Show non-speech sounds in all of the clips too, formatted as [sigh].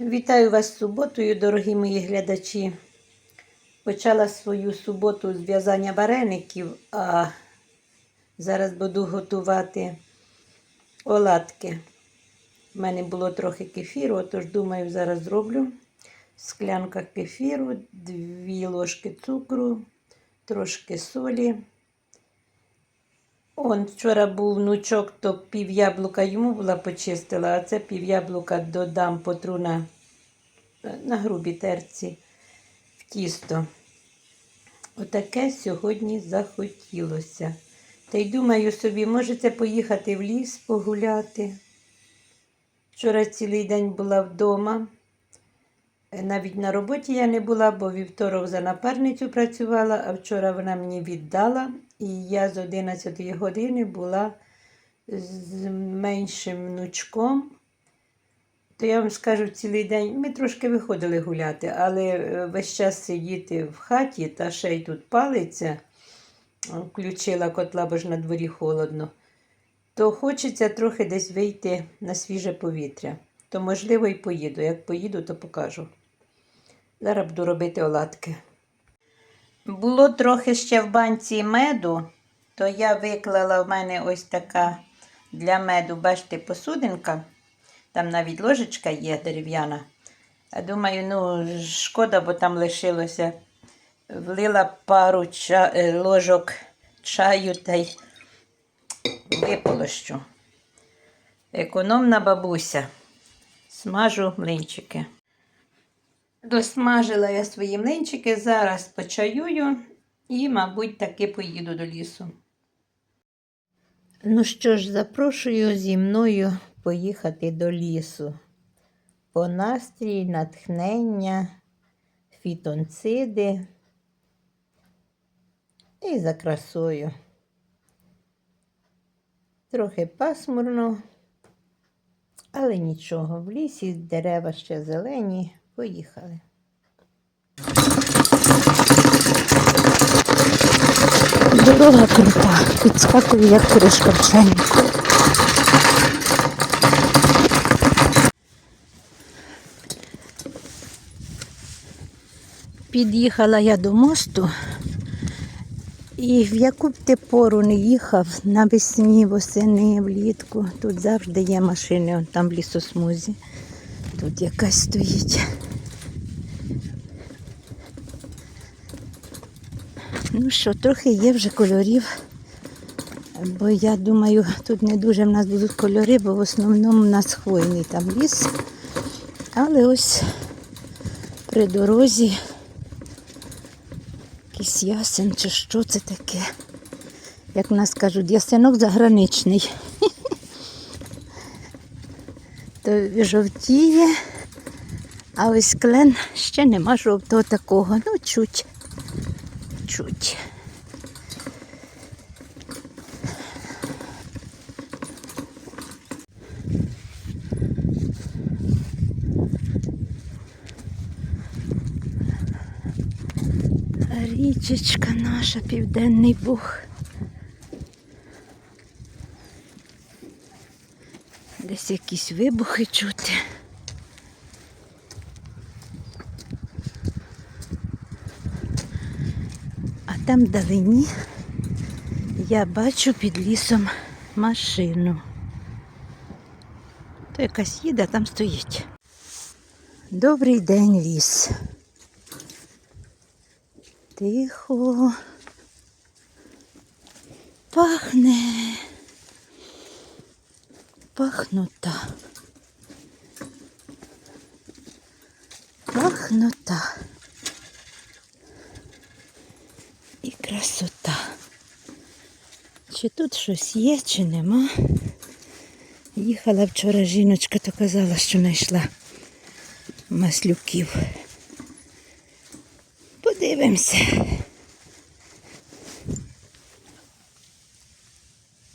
Вітаю вас з суботою, дорогі мої глядачі. Почала свою суботу з в'язання вареників, а зараз буду готувати оладки. У мене було трохи кефіру, тож думаю, зараз зроблю склянка кефіру, дві ложки цукру, трошки солі. Он вчора був внучок, то пів яблука йому була почистила, а це пів яблука додам потру на, на грубій терці в тісто. Отаке сьогодні захотілося. Та й думаю собі, можете поїхати в ліс погуляти. Вчора цілий день була вдома. Е, Навіть на роботі я не була, бо вівторок за напарницю працювала, а вчора вона мені віддала. І я з 11 години була з меншим внучком. То я вам скажу цілий день. Ми трошки виходили гуляти, але е, весь час сидіти в хаті та ще й тут палиться, включила котла, бо ж на дворі холодно, то хочеться трохи десь вийти на свіже повітря. То, можливо, і поїду. Як поїду, то покажу. Зараз буду робити оладки. Було трохи ще в банці меду, то я виклала в мене ось така для меду, бачите, посудинка. Там навіть ложечка є дерев'яна. А думаю, ну, шкода, бо там лишилося. Влила пару ча... е, ложок чаю та й виполощу. Економна бабуся. Смажу млинчики. Досмажила я свої млинчики, зараз почаюю і, мабуть, таки поїду до лісу. Ну що ж, запрошую зі мною поїхати до лісу. По настрій, натхнення, фітонциди і за красою. Трохи пасмурно, але нічого, в лісі дерева ще зелені. Поїхали. Дорога крута, підскакую, як кришка чайнику. Під'їхала я до мосту, і в яку б ти пору не їхав навесні, восени, влітку. Тут завжди є машини, там в лісосмузі. Тут якась стоїть. Ну що, трохи є вже кольорів. Бо я думаю, тут не дуже в нас будуть кольори, бо в основному в нас хвойний там ліс. Але ось при дорозі якийсь ясен чи що це таке. Як в нас кажуть, ясенок заграничний. [laughs] То жовтіє, а ось клен ще нема жовтого такого. Ну, чуть чуть. Річечка наша, Південний Буг. Десь якісь вибухи чути. Там вдалині я бачу під лісом машину. То якась їде, а там стоїть. Добрий день, ліс. Тихо. Пахне. Пахнута. Пахнута. І красота. Чи тут щось є, чи нема. Їхала вчора жіночка, то казала, що знайшла маслюків. Подивимося.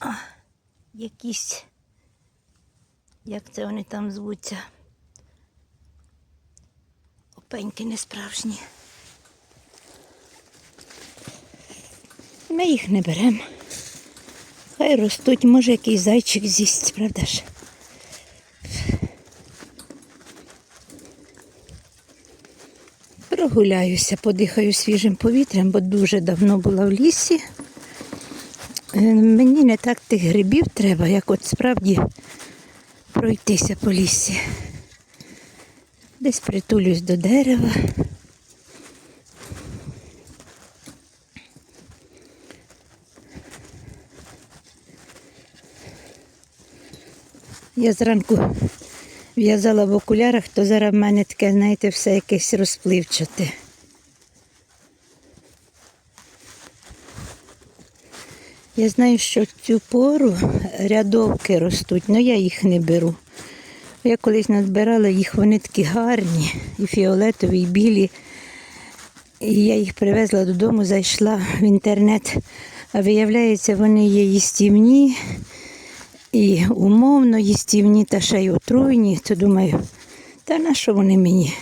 А, якісь, як це вони там звуться? Опеньки несправжні. Ми їх не беремо. Хай ростуть, може якийсь зайчик з'їсть, правда ж? Прогуляюся, подихаю свіжим повітрям, бо дуже давно була в лісі. Е, Мені не так тих грибів треба, як от справді пройтися по лісі. Десь притулюсь до дерева. Я зранку в'язала в окулярах, то зараз в мене таке, знаєте, все якесь розпливчате. Я знаю, що в цю пору рядовки ростуть, але я їх не беру. Я колись назбирала їх, вони такі гарні, і фіолетові, і білі. І я їх привезла додому, зайшла в інтернет, а виявляється, вони є їстівні і умовно їстівні, та ще й отруйні. То думаю, та на що вони мені?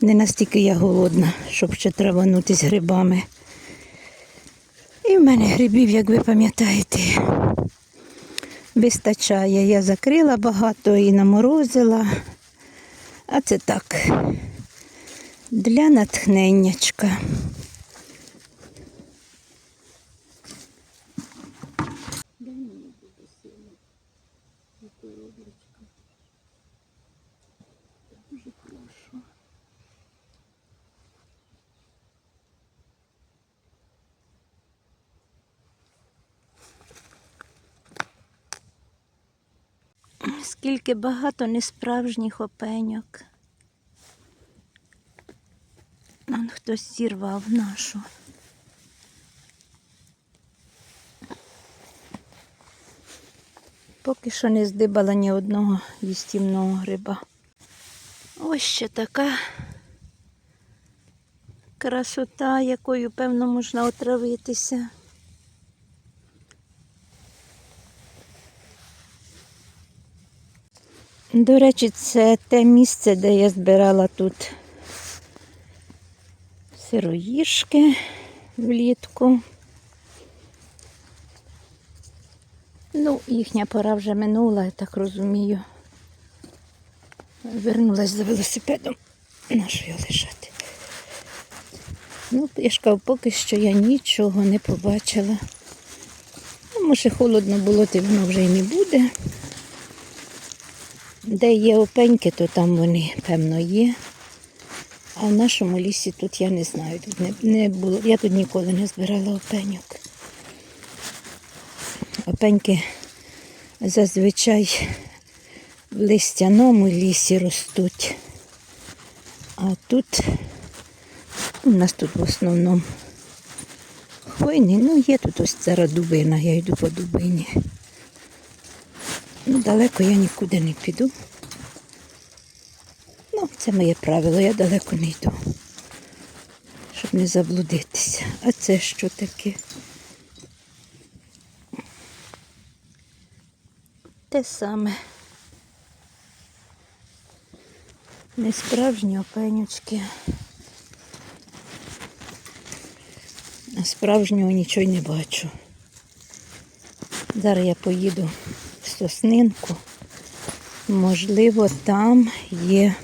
Не настільки я голодна, щоб ще траванутись грибами. І в мене грибів, як ви пам'ятаєте, вистачає. Я закрила багато і наморозила. А це так, для натхненнячка. Скільки багато несправжніх опеньок. Он хтось зірвав нашу. Поки що не здибала ні одного їстівного гриба. Ось ще така красота, якою, певно, можна отравитися. До речі, це те місце, де я збирала тут сироїшки влітку. Ну, їхня пора вже минула, я так розумію. Вернулась за велосипедом. На що його лежати? Ну, я ж кажу, поки що я нічого не побачила. Ну, може, холодно було, то воно вже і не буде. Де є опеньки, то там вони, певно, є. А в нашому лісі тут я не знаю. Тут не, не було. Я тут ніколи не збирала опеньок. Опеньки зазвичай в листяному лісі ростуть. А тут у нас тут в основному хвойний. Ну, є тут ось зараз дубина, я йду по дубині. Ну, далеко я нікуди не піду. Ну, це моє правило, я далеко не йду, щоб не заблудитися. А це що таке? Те саме. Несправжні опенючки. А справжнього нічого не бачу. Зараз я поїду Соснинку. Можливо, там є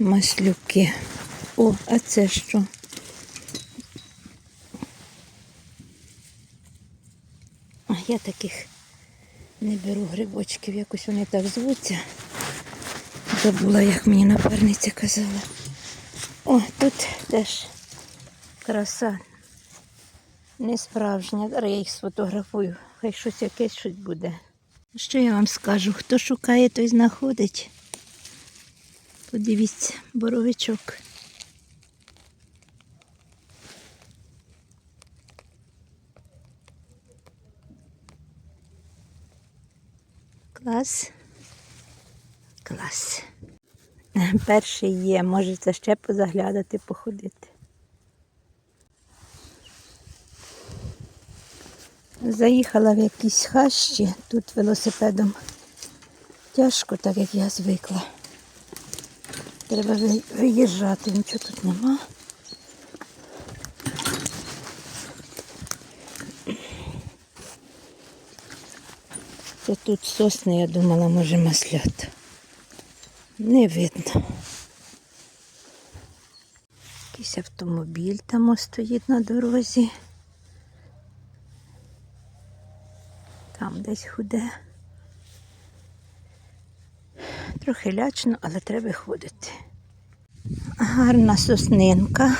маслюки. О, а це що? А я таких не беру грибочків, якось вони так звуться. Забула, як мені напарниця казала. О, тут теж краса не справжня. Зараз я їх сфотографую. Хай щось якесь щось буде. Що я вам скажу? Хто шукає, той знаходить. Подивіться, боровичок. Клас. Клас. Перший є, можете ще позаглядати, походити. Заїхала в якісь хащі, тут велосипедом тяжко, так як я звикла. Треба виїжджати, нічого тут нема. Це тут сосни, я думала, може маслята. Не видно. Якийсь автомобіль там стоїть на дорозі. Там худе. Трохи лячно, але треба ходити. Гарна соснинка.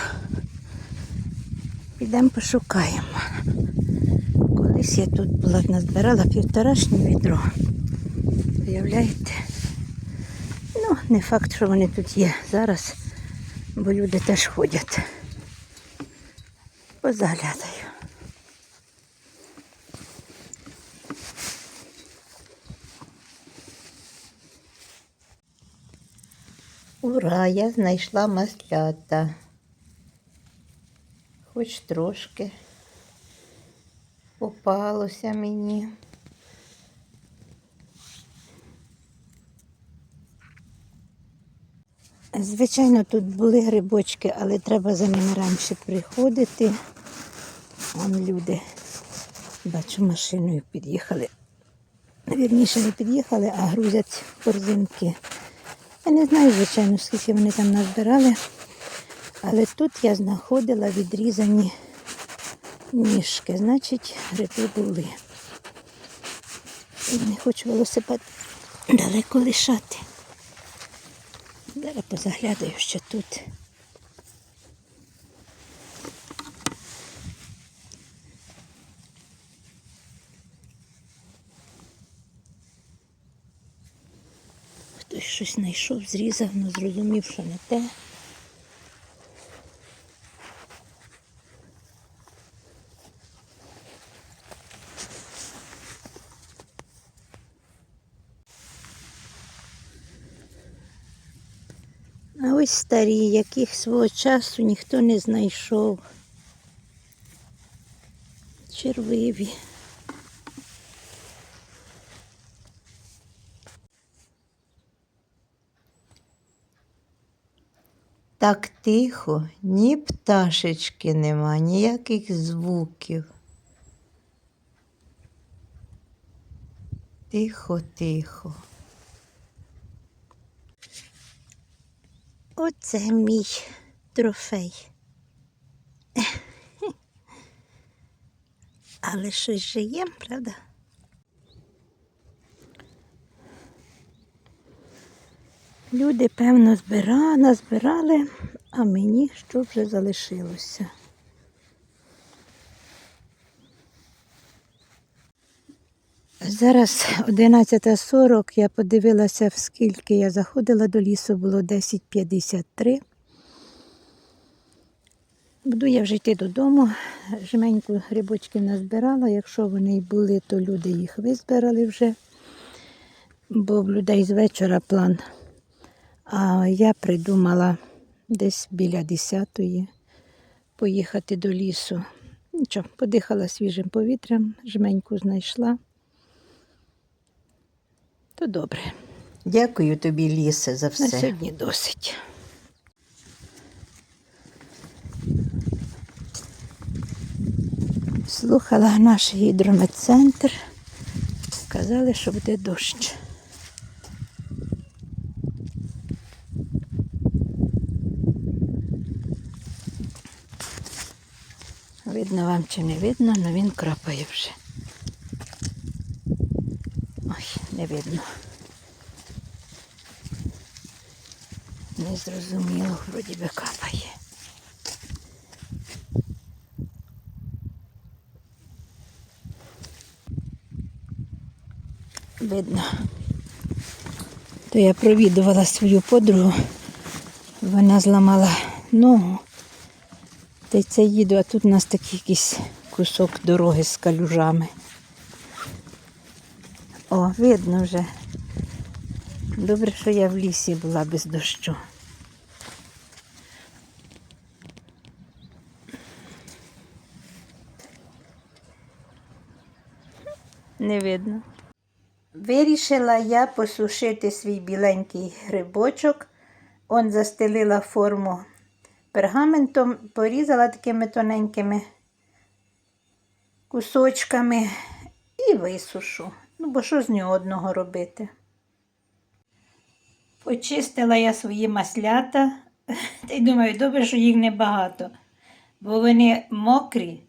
Підемо пошукаємо. Колись я тут була, назбирала півторашнє відро. Уявляєте? Ну, не факт, що вони тут є зараз, бо люди теж ходять. Позаглядаю. Ура, я знайшла маслята. Хоч трошки попалося мені. Звичайно, тут були грибочки, але треба за ними раніше приходити. Вон люди, бачу, машиною під'їхали. Вірніше не під'їхали, а грузять корзинки. Я не знаю, звичайно, скільки вони там назбирали, але тут я знаходила відрізані ніжки, значить, гриби були. І не хочу велосипед далеко лишати. Зараз позаглядаю, що тут. Хтось щось знайшов, зрізав, але зрозумів, що не те. А ось старі, яких свого часу ніхто не знайшов. Червиві. Так тихо, ні пташечки нема, ніяких звуків. Тихо, тихо. Оце мій трофей. [laughs] Але щось же є, правда? Люди, певно, збира, назбирали, а мені що вже залишилося. Зараз 11.40, я подивилася, скільки я заходила до лісу, було 10.53. Буду я вже йти додому. Жменьку грибочків назбирала. Якщо вони й були, то люди їх визбирали вже, бо в людей з вечора план. А я придумала десь біля 10-ї поїхати до лісу. Нічого, подихала свіжим повітрям, жменьку знайшла. То добре. Дякую тобі, Лісе, за На все. сьогодні досить. Слухала наш гідрометцентр. Казали, що буде дощ. Видно вам чи не видно, але він крапає вже. Ой, не видно. Незрозуміло, вроді би капає. Видно. То я провідувала свою подругу. Вона зламала ногу. Та й це їду, а тут у нас такий якийсь кусок дороги з калюжами. О, видно вже. Добре, що я в лісі була без дощу. Не видно. Вирішила я посушити свій біленький грибочок. Он застелила форму пергаментом, порізала такими тоненькими кусочками і висушу. Ну, бо що з нього одного робити? Почистила я свої маслята. [laughs] Та й думаю, добре, що їх небагато, бо вони мокрі,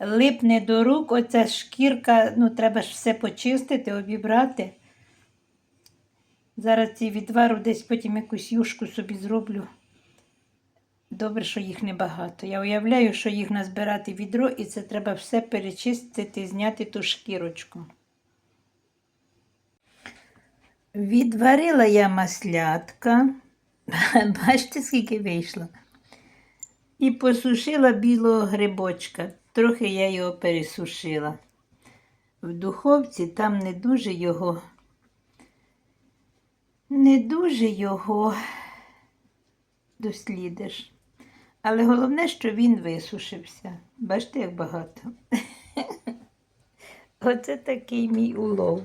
липне до рук, оця шкірка, ну треба ж все почистити, обібрати. Зараз ці відвару десь потім якусь юшку собі зроблю. Добре, що їх небагато. Я уявляю, що їх назбирати відро, і це треба все перечистити, зняти ту шкірочку. Відварила я маслятка. [laughs] Бачите, скільки вийшло. І посушила білого грибочка. Трохи я його пересушила. В духовці там не дуже його, не дуже його дослідиш. Але головне, що він висушився. Бачите, як багато. [laughs] Оце такий мій улов.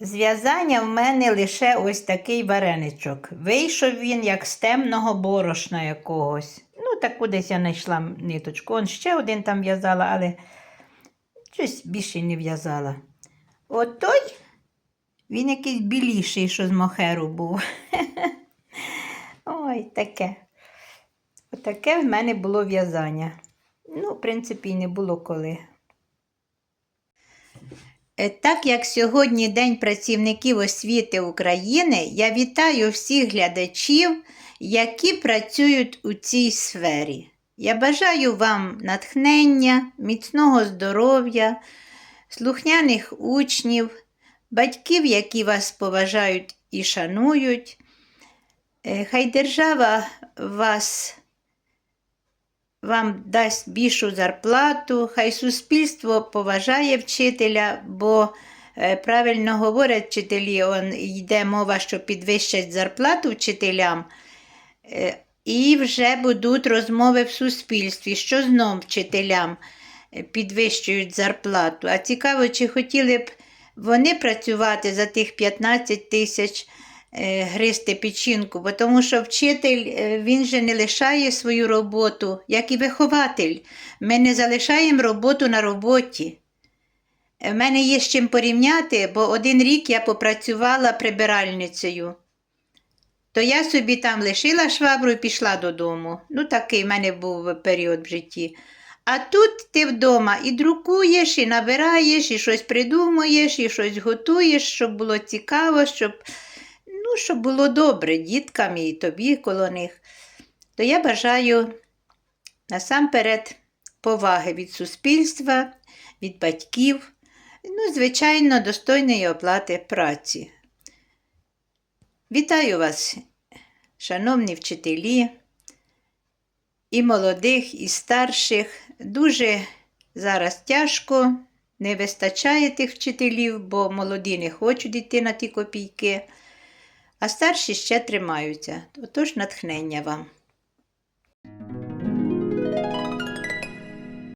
Зв'язання в мене лише ось такий вареничок. Вийшов він як з темного борошна якогось. Ну, таку десь я знайшла ниточку. Он ще один там в'язала, але щось більше не в'язала. От той, він якийсь біліший, що з мохеру був. [laughs] Ой, таке. Отаке в мене було в'язання. Ну, в принципі, і не було коли. Е, Так як сьогодні День працівників освіти України, я вітаю всіх глядачів, які працюють у цій сфері. Я бажаю вам натхнення, міцного здоров'я, слухняних учнів, батьків, які вас поважають і шанують. Е, Хай держава вас вам дасть більшу зарплату, хай суспільство поважає вчителя, бо е, правильно говорять вчителі, он, йде мова, що підвищать зарплату вчителям, е, і вже будуть розмови в суспільстві, що знов вчителям підвищують зарплату. А цікаво, чи хотіли б вони працювати за тих 15 тисяч е, гристи печінку, бо тому що вчитель е, він же не лишає свою роботу, як і вихователь. Ми не залишаємо роботу на роботі. У мене є з чим порівняти, бо один рік я попрацювала прибиральницею. То я собі там лишила швабру і пішла додому. Ну, такий в мене був період в житті. А тут ти вдома і друкуєш, і набираєш, і щось придумуєш, і щось готуєш, щоб було цікаво, щоб, щоб було добре діткам і тобі коло них. То я бажаю насамперед поваги від суспільства, від батьків, ну, звичайно, достойної оплати праці. Вітаю вас, шановні вчителі, і молодих, і старших. Дуже зараз тяжко, не вистачає тих вчителів, бо молоді не хочуть йти на ті копійки, а старші ще тримаються. Отож, натхнення вам.